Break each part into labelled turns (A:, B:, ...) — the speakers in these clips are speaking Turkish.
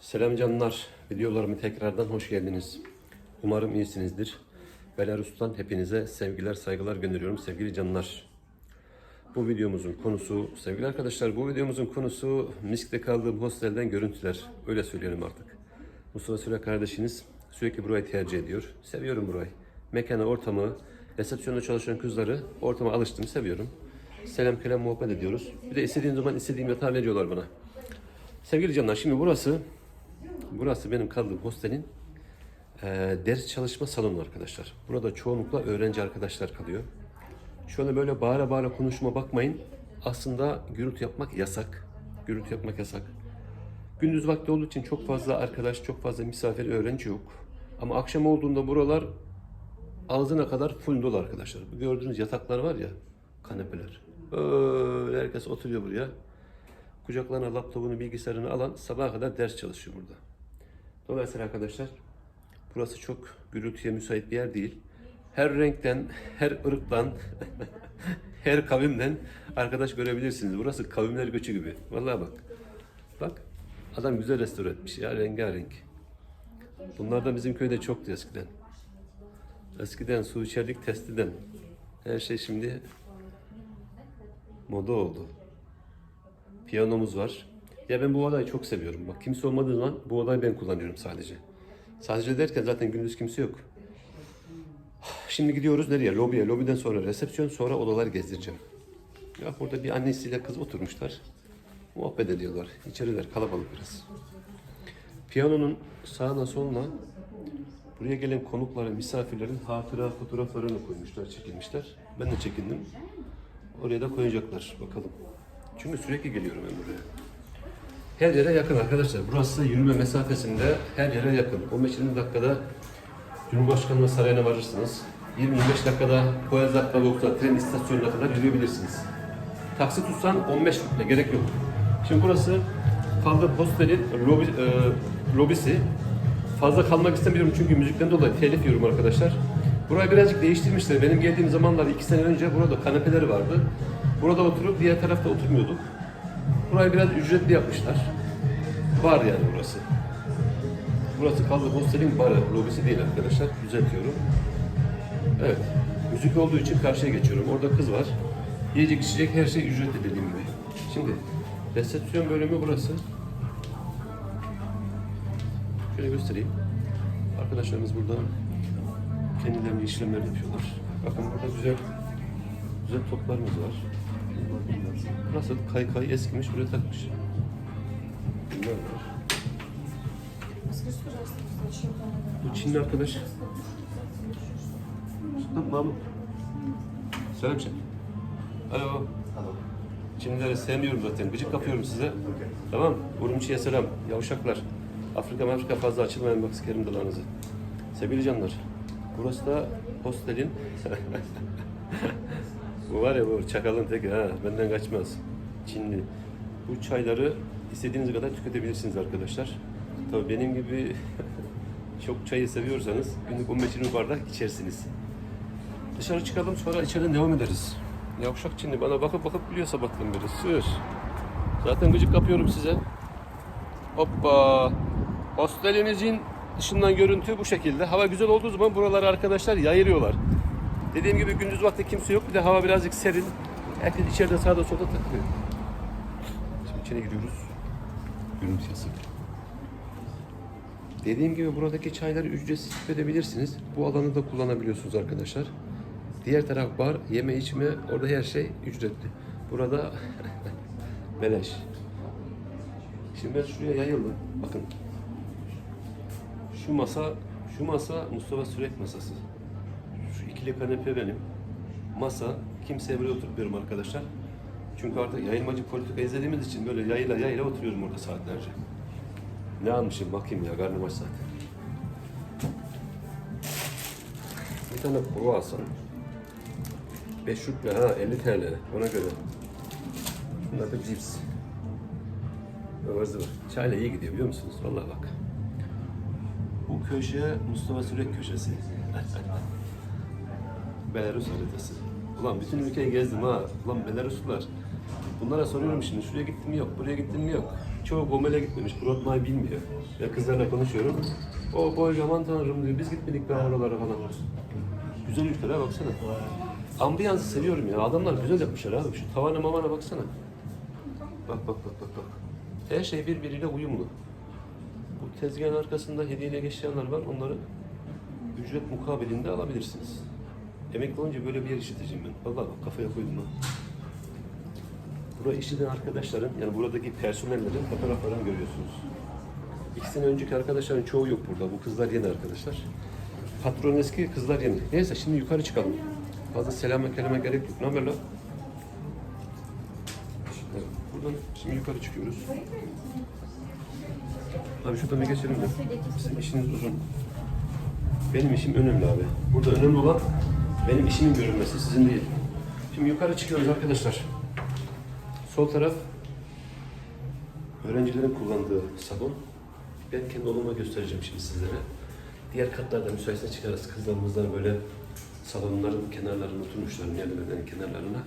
A: Selam canlar. Videolarımı tekrardan hoş geldiniz. Umarım iyisinizdir. Belarus'tan hepinize sevgiler, saygılar gönderiyorum sevgili canlar. Bu videomuzun konusu, sevgili arkadaşlar bu videomuzun konusu Misk'te kaldığım hostelden görüntüler. Öyle söyleyelim artık. Mustafa Süre kardeşiniz sürekli burayı tercih ediyor. Seviyorum burayı. Mekanı, ortamı, resepsiyonda çalışan kızları ortama alıştım, seviyorum. Selam kelam muhabbet ediyoruz. Bir de istediğim zaman istediğim yatağı veriyorlar bana. Sevgili canlar şimdi burası burası benim kaldığım hostelin eee, ders çalışma salonu arkadaşlar. Burada çoğunlukla öğrenci arkadaşlar kalıyor. Şu anda böyle bağıra bağıra konuşma bakmayın. Aslında gürültü yapmak yasak. Gürültü yapmak yasak. Gündüz vakti olduğu için çok fazla arkadaş, çok fazla misafir, öğrenci yok. Ama akşam olduğunda buralar ağzına kadar full dolu arkadaşlar. Gördüğünüz yataklar var ya, kanepeler. Öyle herkes oturuyor buraya. Kucaklarına laptopunu, bilgisayarını alan sabaha kadar ders çalışıyor burada. Dolayısıyla arkadaşlar burası çok gürültüye müsait bir yer değil. Her renkten, her ırktan, her kavimden arkadaş görebilirsiniz. Burası kavimler göçü gibi. Vallahi bak. Bak. Adam güzel restore etmiş ya rengarenk. Bunlardan bizim köyde çoktu eskiden. Eskiden su içerdik testiden. Her şey şimdi moda oldu. Piyanomuz var. Ya ben bu odayı çok seviyorum. Bak kimse olmadığı zaman bu odayı ben kullanıyorum sadece. Sadece derken zaten gündüz kimse yok. Şimdi gidiyoruz nereye? Lobiye. Lobiden sonra resepsiyon, sonra odalar gezdireceğim. Ya burada bir annesiyle kız oturmuşlar. Muhabbet ediyorlar. İçeriler kalabalık biraz. Piyanonun sağına soluna buraya gelen konukların, misafirlerin hatıra fotoğraflarını koymuşlar, çekilmişler. Ben de çekindim. Oraya da koyacaklar. Bakalım. Çünkü sürekli geliyorum ben buraya. Her yere yakın arkadaşlar. Burası yürüme mesafesinde her yere yakın. 15-20 dakikada Cumhurbaşkanlığı Sarayı'na varırsınız. 20-25 dakikada Poyazak'ta tren istasyonuna kadar yürüyebilirsiniz. Taksi tutsan 15 dakika gerek yok. Şimdi burası kaldı hostelin lobi, e, lobisi. Fazla kalmak istemiyorum çünkü müzikten dolayı telif yiyorum arkadaşlar. Burayı birazcık değiştirmişler. Benim geldiğim zamanlar iki sene önce burada kanepeleri vardı. Burada oturup diğer tarafta oturmuyorduk. Burayı biraz ücretli yapmışlar. Var yani burası. Burası kaldı hostelin barı, lobisi değil arkadaşlar. Düzeltiyorum. Evet. Müzik olduğu için karşıya geçiyorum. Orada kız var. Yiyecek içecek her şey ücretli dediğim gibi. Şimdi resepsiyon bölümü burası. Şöyle göstereyim. Arkadaşlarımız burada kendilerine işlemler yapıyorlar. Bakın burada güzel güzel toplarımız var. Nasıl kaykay eskimiş buraya takmış. Bunlar. Bu Çinli arkadaş. Sultan Mahmut. Söyle bir şey. Alo. Çinlileri sevmiyorum zaten. Gıcık kapıyorum size. Tamam. Urumçi'ye selam. Yavuşaklar. Afrika Afrika fazla açılmayın bak sikerim dalağınızı. Sevgili canlar. Burası da hostelin bu var ya bu çakalın teki ha. Benden kaçmaz. Çinli. Bu çayları istediğiniz kadar tüketebilirsiniz arkadaşlar. Tabii benim gibi çok çayı seviyorsanız günlük 15-20 bardak içersiniz. Dışarı çıkalım sonra içeriden devam ederiz. Yavşak Çinli bana bakıp bakıp biliyor sabahtan beri. Sür. Zaten gıcık kapıyorum size. Hoppa. Hostelimizin dışından görüntü bu şekilde. Hava güzel olduğu zaman buraları arkadaşlar yayılıyorlar. Dediğim gibi gündüz vakti kimse yok. Bir de hava birazcık serin. Herkes içeride sağda solda takılıyor. Şimdi içine giriyoruz. Görüntü yasak. Dediğim gibi buradaki çayları ücretsiz tüketebilirsiniz. Bu alanı da kullanabiliyorsunuz arkadaşlar. Diğer taraf bar, yeme içme, orada her şey ücretli. Burada beleş. Şimdi ben şuraya yayıldım. Bakın. Şu masa, şu masa Mustafa Sürek masası. İkili kanepe benim. Masa, kimseye böyle oturtmuyorum arkadaşlar. Çünkü artık yayılmacı politika izlediğimiz için böyle yayla yayla oturuyorum orada saatlerce. Ne almışım bakayım ya karnım aç zaten. Bir tane kruvasan. 5 ruble ha 50 TL ona göre. Bunlar da cips. Ivır zıvır. Çayla iyi gidiyor biliyor musunuz? Vallahi bak. Bu köşe Mustafa Sürek köşesi. Belarus haritası. Ulan bütün ülkeyi gezdim ha. Ulan Belaruslular. Bunlara soruyorum şimdi şuraya gittim mi yok, buraya gittim mi yok. Çoğu Gomel'e gitmemiş. Brotmay bilmiyor. Ve kızlarla konuşuyorum. O boy aman tanrım diyor. Biz gitmedik be oralara falan. Güzel ülkeler baksana. Ambiyansı seviyorum ya. Adamlar güzel yapmışlar abi. Şu tavana mamana baksana. Bak bak bak bak bak. Her şey birbiriyle uyumlu. Bu tezgahın arkasında hediyeyle eşyalar var. Onları ücret mukabilinde alabilirsiniz. Emekli olunca böyle bir yer işleteceğim ben. Vallahi bak kafaya koydum ha. Buraya işleten arkadaşların, yani buradaki personellerin fotoğraflarını görüyorsunuz. İki sene önceki arkadaşların çoğu yok burada. Bu kızlar yeni arkadaşlar. Patron eski, kızlar yeni. Neyse şimdi yukarı çıkalım. Fazla selama kelime gerek yok. Ne haber lan? Buradan şimdi yukarı çıkıyoruz. Abi şuradan bir geçelim de. Sizin işiniz uzun. Benim işim önemli abi. Burada önemli olan benim işimin görülmesi, sizin değil. Şimdi yukarı çıkıyoruz arkadaşlar. Sol taraf öğrencilerin kullandığı salon. Ben kendi odama göstereceğim şimdi sizlere. Diğer katlarda müsaitse çıkarız. Kızlarımızdan böyle salonların kenarlarına oturmuşlar, yerlerden kenarlarına.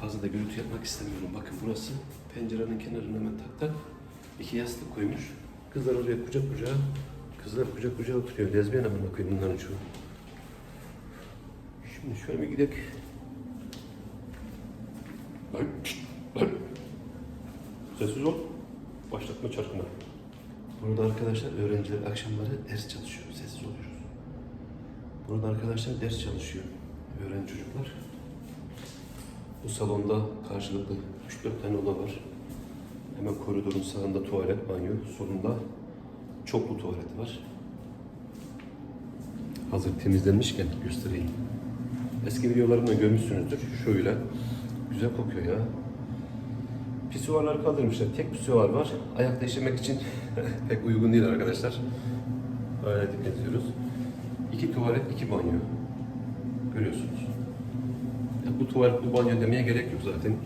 A: Fazla da gürültü yapmak istemiyorum. Bakın burası pencerenin kenarına hemen tak tak iki yastık koymuş. Kızlar oraya kucak kucağa, kızlar kucak kucağa oturuyor. Lezbiyen amına koyayım bunların çoğu. Şimdi şöyle bir gidelim. Sessiz ol. Başlatma çarkına. Burada arkadaşlar öğrenciler akşamları ders çalışıyor. Sessiz oluyoruz. Burada arkadaşlar ders çalışıyor. Öğrenci çocuklar. Bu salonda karşılıklı 3-4 tane oda var. Hemen koridorun sağında tuvalet, banyo, solunda çoklu tuvalet var. Hazır temizlenmişken göstereyim. Eski videolarımda görmüşsünüzdür. Şöyle. Güzel kokuyor ya. Pisuarlar kaldırmışlar. Tek pisuar var. Ayak değiştirmek için pek uygun değil arkadaşlar. Öyle dikkat ediyoruz. İki tuvalet, iki banyo. Görüyorsunuz. Ya bu tuvalet, bu banyo demeye gerek yok zaten.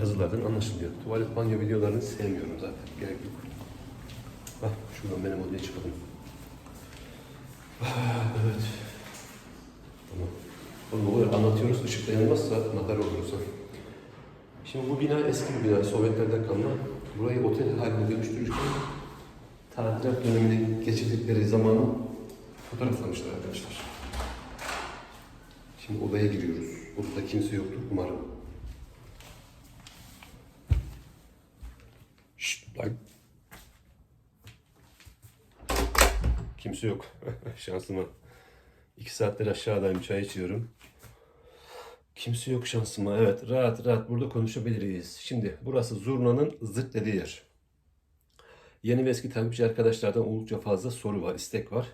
A: Yazılardan anlaşılıyor. Tuvalet, banyo videolarını sevmiyorum zaten. Gerek yok. Bak şuradan benim odaya çıkalım. Ah, Evet. Tamam. Olur anlatıyoruz, ışık da yanmazsa madar oluruz. ha. Şimdi bu bina eski bir bina, Sovyetlerden kalma. Burayı otel haline dönüştürürken tadilat döneminde geçirdikleri zamanı fotoğraflamışlar arkadaşlar. Şimdi odaya giriyoruz. Odada kimse yoktur umarım. Şşt lan. Kimse yok. Şansıma. İki saattir aşağıdayım çay içiyorum. Kimse yok şansıma. Evet rahat rahat burada konuşabiliriz. Şimdi burası Zurna'nın zırt dediği yer. Yeni ve eski takipçi arkadaşlardan oldukça fazla soru var, istek var.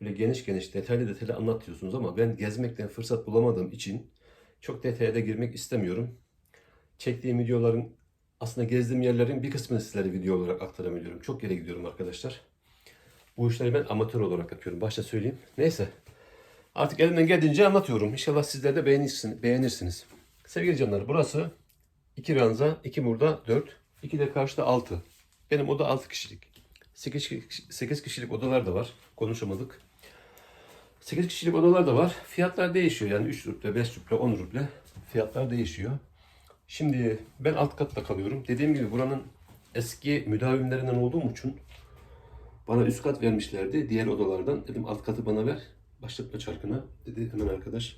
A: Böyle geniş geniş detaylı detaylı anlatıyorsunuz ama ben gezmekten fırsat bulamadığım için çok detaya da girmek istemiyorum. Çektiğim videoların aslında gezdiğim yerlerin bir kısmını sizlere video olarak aktarabiliyorum. Çok yere gidiyorum arkadaşlar. Bu işleri ben amatör olarak yapıyorum. Başta söyleyeyim. Neyse. Artık elimden geldiğince anlatıyorum. İnşallah sizler de beğenirsiniz. beğenirsiniz. Sevgili canlar burası 2 ranza, 2 burada 4, 2 de karşıda 6. Benim oda 6 kişilik. 8, 8 kişilik odalar da var. Konuşamadık. 8 kişilik odalar da var. Fiyatlar değişiyor. Yani 3 ruble, 5 ruble, 10 ruble fiyatlar değişiyor. Şimdi ben alt katta kalıyorum. Dediğim gibi buranın eski müdavimlerinden olduğum için bana üst kat vermişlerdi diğer odalardan. Dedim alt katı bana ver. Başlatma çarkına. Dedi hemen arkadaş.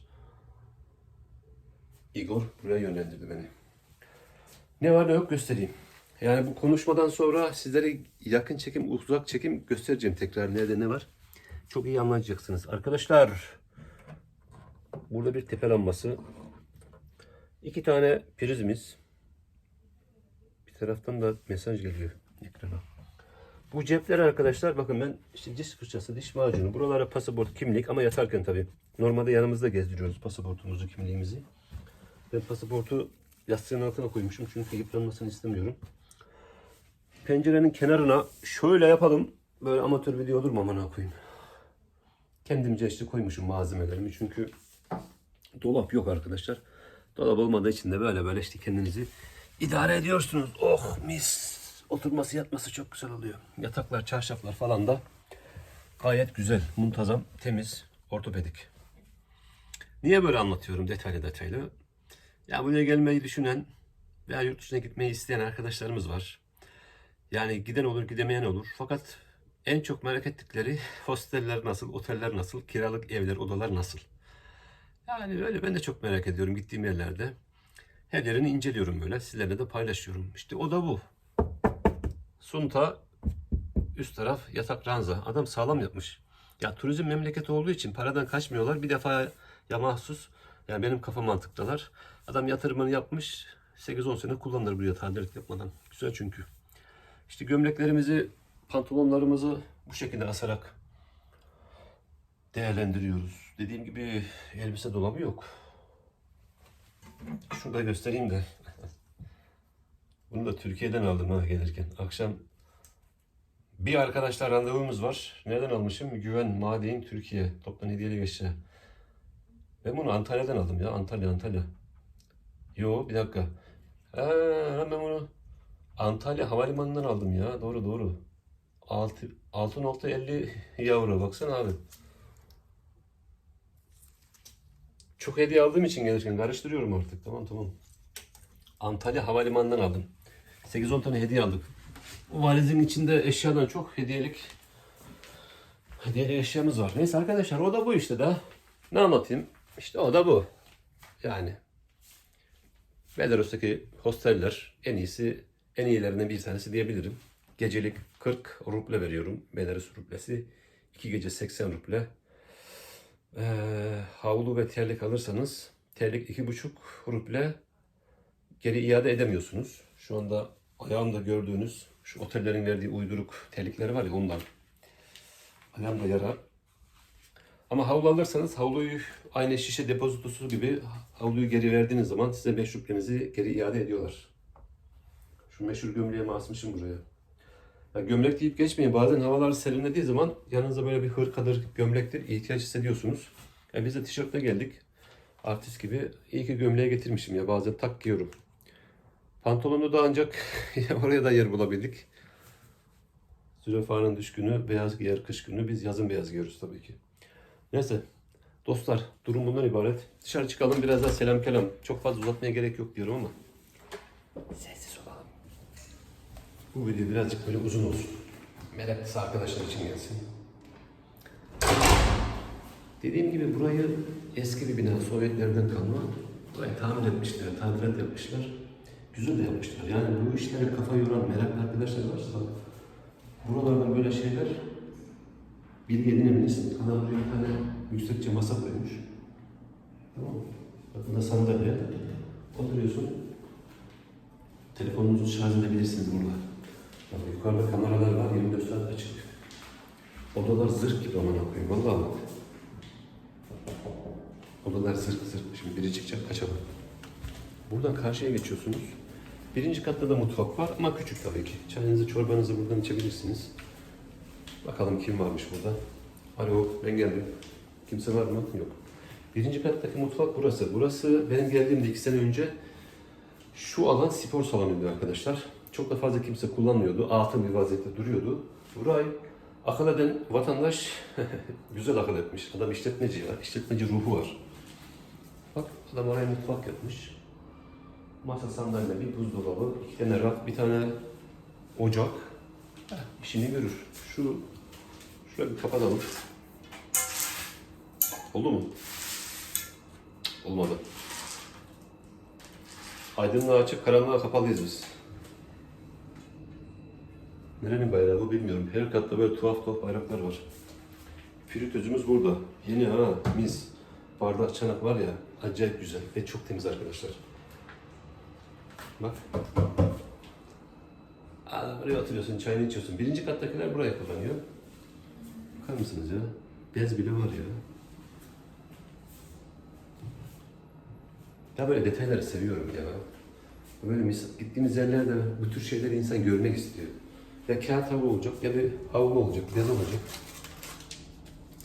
A: Igor buraya yönlendirdi beni. Ne var ne yok göstereyim. Yani bu konuşmadan sonra sizlere yakın çekim, uzak çekim göstereceğim tekrar nerede ne var. Çok iyi anlayacaksınız. Arkadaşlar burada bir tepe lambası. iki tane prizimiz. Bir taraftan da mesaj geliyor ekrana. Bu cepler arkadaşlar bakın ben işte diş fırçası, diş macunu, buralara pasaport, kimlik ama yatarken tabii. Normalde yanımızda gezdiriyoruz pasaportumuzu, kimliğimizi. Ben pasaportu yastığın altına koymuşum çünkü yıpranmasını istemiyorum. Pencerenin kenarına şöyle yapalım. Böyle amatör video olur mu amına koyayım. Kendimce işte koymuşum malzemelerimi çünkü dolap yok arkadaşlar. Dolap olmadığı için de böyle böyle işte kendinizi idare ediyorsunuz. Oh mis. Oturması yatması çok güzel oluyor. Yataklar, çarşaflar falan da gayet güzel, muntazam, temiz, ortopedik. Niye böyle anlatıyorum detaylı detaylı? Ya buraya gelmeyi düşünen veya yurt dışına gitmeyi isteyen arkadaşlarımız var. Yani giden olur gidemeyen olur. Fakat en çok merak ettikleri hosteller nasıl, oteller nasıl, kiralık evler, odalar nasıl? Yani öyle ben de çok merak ediyorum gittiğim yerlerde. Her yerini inceliyorum böyle. Sizlerle de paylaşıyorum. İşte o da bu. Sunta üst taraf yatak ranza. Adam sağlam yapmış. Ya turizm memleketi olduğu için paradan kaçmıyorlar. Bir defa ya mahsus yani benim kafa mantıktalar. Adam yatırımını yapmış. 8-10 sene kullanır bu yatağı dert yapmadan. Güzel çünkü. İşte gömleklerimizi, pantolonlarımızı bu şekilde asarak değerlendiriyoruz. Dediğim gibi elbise dolabı yok. Şunu da göstereyim de. Bunu da Türkiye'den aldım ha gelirken. Akşam bir arkadaşlar randevumuz var. Nereden almışım? Güven Madein Türkiye. Toptan hediyelik eşya. Ben bunu Antalya'dan aldım ya. Antalya, Antalya. Yo bir dakika. Ha, ben bunu Antalya Havalimanı'ndan aldım ya. Doğru doğru. 6 6.50 euro. Baksana abi. Çok hediye aldığım için gelirken karıştırıyorum artık. Tamam tamam. Antalya Havalimanı'ndan aldım. 8-10 tane hediye aldık. Valizin içinde eşyadan çok hediyelik hediyelik eşyamız var. Neyse arkadaşlar o da bu işte de. Ne anlatayım? İşte o da bu. Yani Belarus'taki hosteller en iyisi, en iyilerinden bir tanesi diyebilirim. Gecelik 40 ruble veriyorum. Belarus rublesi. 2 gece 80 ruble. Ee, havlu ve terlik alırsanız terlik 2,5 ruble geri iade edemiyorsunuz. Şu anda ayağımda gördüğünüz şu otellerin verdiği uyduruk terlikleri var ya ondan. Ayağımda yara. Ama havlu alırsanız havluyu aynı şişe depozitosu gibi havluyu geri verdiğiniz zaman size meşruplenizi geri iade ediyorlar. Şu meşhur gömleğe mi asmışım buraya. Ya gömlek deyip geçmeyin. Bazen havalar serinlediği zaman yanınızda böyle bir hırkadır, gömlektir ihtiyaç hissediyorsunuz. Ya biz de tişörtle geldik. Artist gibi. İyi ki gömleğe getirmişim ya. Bazen tak giyiyorum. Pantolonu da ancak oraya da yer bulabildik. Zürafanın düş günü, beyaz giyer kış günü. Biz yazın beyaz giyiyoruz tabii ki. Neyse. Dostlar durum bundan ibaret. Dışarı çıkalım biraz daha selam kelam. Çok fazla uzatmaya gerek yok diyorum ama. Sessiz olalım. Bu video birazcık böyle uzun olsun. Meraklısı arkadaşlar için gelsin. Dediğim gibi burayı eski bir bina, Sovyetlerden kalma. Burayı tamir etmişler, tadilat yapmışlar. Güzel de yapmışlar. Yani bu işlere kafa yoran meraklı arkadaşlar varsa buralardan böyle şeyler bilgi edinebilirsin. Adam bir tane yüksekçe masa koymuş. Tamam mı? Bakın da sandalye. Oturuyorsun. Telefonunuzu şarj edebilirsiniz burada. Bak yukarıda kameralar var 24 saat açık. Odalar zırh gibi aman koyayım. Vallahi bak. Odalar zırh zırh. Şimdi biri çıkacak kaçalım. Buradan karşıya geçiyorsunuz. Birinci katta da mutfak var ama küçük tabii ki. Çayınızı, çorbanızı buradan içebilirsiniz. Bakalım kim varmış burada. Alo, ben geldim. Kimse var mı? Yok. Birinci kattaki mutfak burası. Burası benim geldiğimde iki sene önce şu alan spor salonuydu arkadaşlar. Çok da fazla kimse kullanmıyordu. Atıl bir vaziyette duruyordu. Burayı akıl eden vatandaş güzel akıl etmiş. Adam işletmeci ya. İşletmeci ruhu var. Bak adam oraya mutfak yapmış. Masa sandalye, bir buzdolabı, iki tane raf, bir tane ocak. İşini görür. Şu şöyle bir kapatalım. Oldu mu? Olmadı. Aydınlığa açık, karanlığa kapalıyız biz. Nerenin bayrağı bu bilmiyorum. Her katta böyle tuhaf tuhaf bayraklar var. Fritözümüz burada. Yeni ha, mis. Bardak çanak var ya, acayip güzel ve çok temiz arkadaşlar. Bak. Aa, Oraya oturuyorsun, çayını içiyorsun. Birinci kattakiler buraya kullanıyor. Bakar mısınız ya? Bez bile var ya. Ya böyle detayları seviyorum ya. Böyle mis- gittiğimiz yerlerde bu tür şeyleri insan görmek istiyor. Ya kağıt havlu olacak ya bir havlu olacak, bez olacak.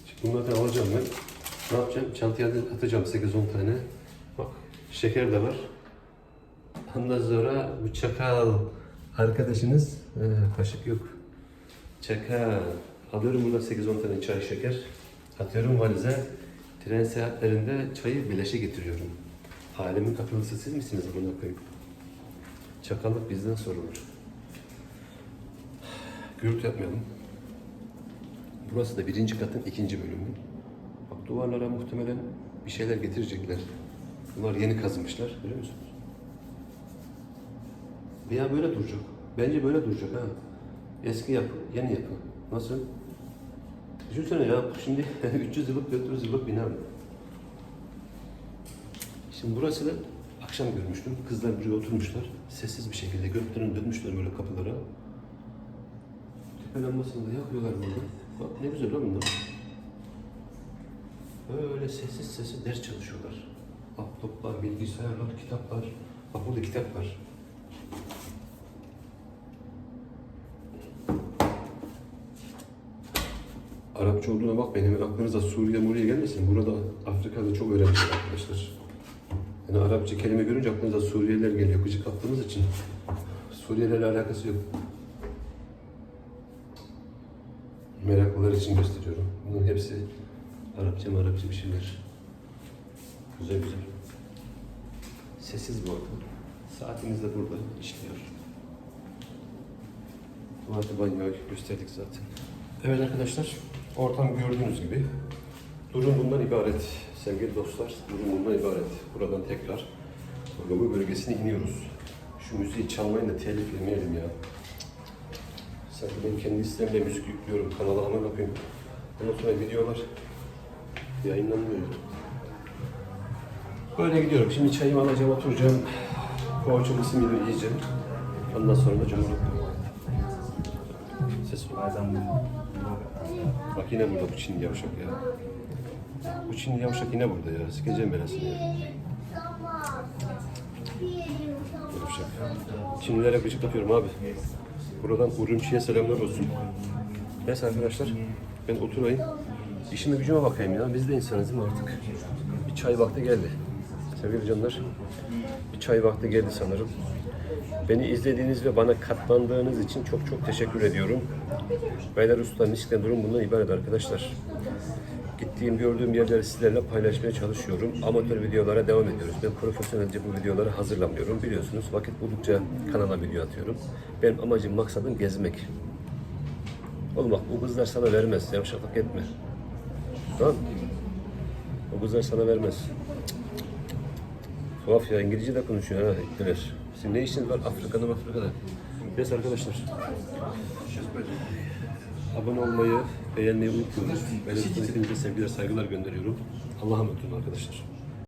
A: Şimdi bunlardan alacağım ben. Ne yapacağım? Çantaya atacağım 8-10 tane. Bak şeker de var. Ondan sonra bu çakal arkadaşınız, he, kaşık yok. Çakal. Alıyorum burada 8-10 tane çay şeker. Atıyorum valize. Tren seyahatlerinde çayı beleşe getiriyorum. Alemin kapılısı siz misiniz buna koyup? Çakallık bizden sorulur. Gürültü yapmayalım. Burası da birinci katın ikinci bölümü. Bak duvarlara muhtemelen bir şeyler getirecekler. Bunlar yeni kazımışlar. Görüyor musunuz? Veya böyle duracak. Bence böyle duracak ha. Eski yapı, yeni yapı. Nasıl? Düşünsene ya şimdi 300 yıllık 400 yıllık bina. Şimdi burası da akşam görmüştüm. Kızlar buraya oturmuşlar. Sessiz bir şekilde göklerini dönmüşler böyle kapılara. Tepe lambasını da yakıyorlar burada. Bak ne güzel oğlum bunlar. Böyle sessiz sessiz ders çalışıyorlar. Laptoplar, bilgisayarlar, kitaplar. Bak burada kitap var. Arapça olduğuna bak benim aklınıza Suriye Muriye gelmesin. Burada Afrika'da çok öğrenci var arkadaşlar. Yani Arapça kelime görünce aklınıza Suriyeliler geliyor. Gıcık attığımız için. Suriyelilerle alakası yok. Meraklılar için gösteriyorum. Bunların hepsi Arapça mı Arapça bir şeyler. Güzel güzel. Sessiz bu ortam. Saatimiz de burada işliyor. Tuvaleti banyoyu gösterdik zaten. Evet arkadaşlar, ortam gördüğünüz gibi durum bundan ibaret. Sevgili dostlar, durum bundan ibaret. Buradan tekrar logo bölgesine iniyoruz. Şu müziği çalmayın da telif yemeyelim ya. Sanki ben kendi isteğimle müzik yüklüyorum kanala ama bakayım. Ondan sonra videolar yayınlanmıyor. Böyle gidiyorum. Şimdi çayımı alacağım, oturacağım. Poğaçamı simidi yiyeceğim. Ondan sonra da cumhurluk. Ses Bak yine burada bu Çinli yavşak ya. Bu Çinli yavşak yine burada ya. Sikeceğim belasını ya. Yavşak. Çinlilere gıcık atıyorum abi. Buradan Urumçi'ye selamlar olsun. Neyse arkadaşlar ben oturayım. İşime gücüme bakayım ya. Biz de insanız değil mi artık? Bir çay vakti geldi. Sevgili canlar. Bir çay vakti geldi sanırım. Beni izlediğiniz ve bana katlandığınız için çok çok teşekkür ediyorum. Belarus'ta Nisk'te durum bundan ibaret arkadaşlar. Gittiğim, gördüğüm yerleri sizlerle paylaşmaya çalışıyorum. Amatör videolara devam ediyoruz. Ben profesyonelce bu videoları hazırlamıyorum. Biliyorsunuz vakit buldukça kanala video atıyorum. Benim amacım, maksadım gezmek. Oğlum bak bu kızlar sana vermez. Yavşaklık etme. Tamam? O kızlar sana vermez. Tuhaf ya İngilizce de konuşuyor ha ittiler. Sizin ne işiniz var Afrika'da Afrika'da? Neyse arkadaşlar. Abone olmayı, beğenmeyi unutmayın. Ben hepinize sevgiler, saygılar gönderiyorum. Allah'a emanet olun arkadaşlar.